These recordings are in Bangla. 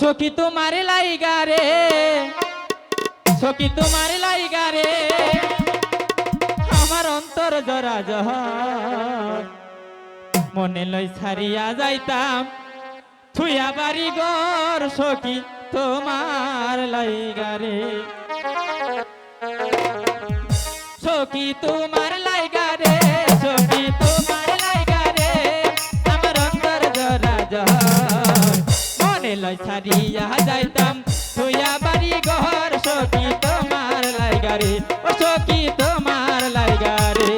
সখী তোমার লাইগা রে। সখী তোমার লাইগা রে। আমার অন্তর জরা জহ। মনে লই ছাড়িয়া যাইতাম থুয়া বাড়ি গর সখী তোমার লাইগা রে। সখী তোমার নয় বাড়ি ঘর, সখী তোমার লাইগারে ও তোমার লাইগারে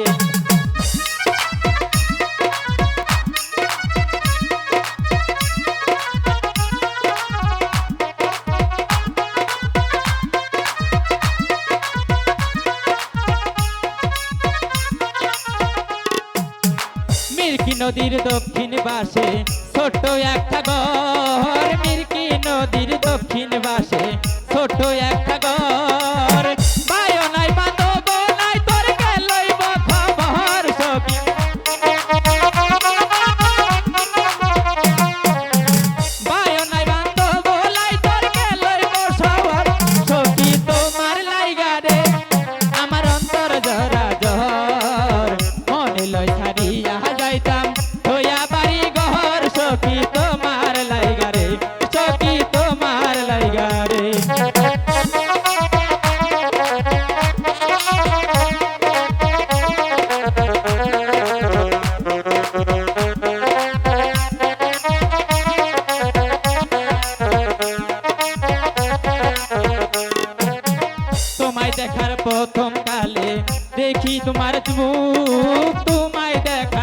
মিল্কি নদীর দক্ষিণ পাশে ছোট একটা ঘর। নদীর দক্ষিণ বাসে ছোট প্রথম কালে দেখি তোমার মুখ তোমায় দেখা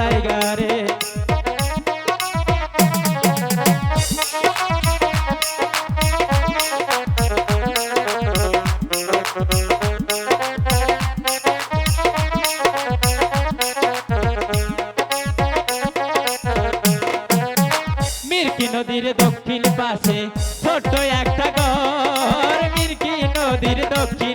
লাইগা নদীর দক্ষিণ পাশে ছোট্ট একটা ঘর। মির্কি নদীর দক্ষিণ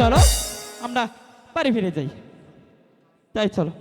চলো আমরা বাড়ি ফিরে যাই। তাই চলো।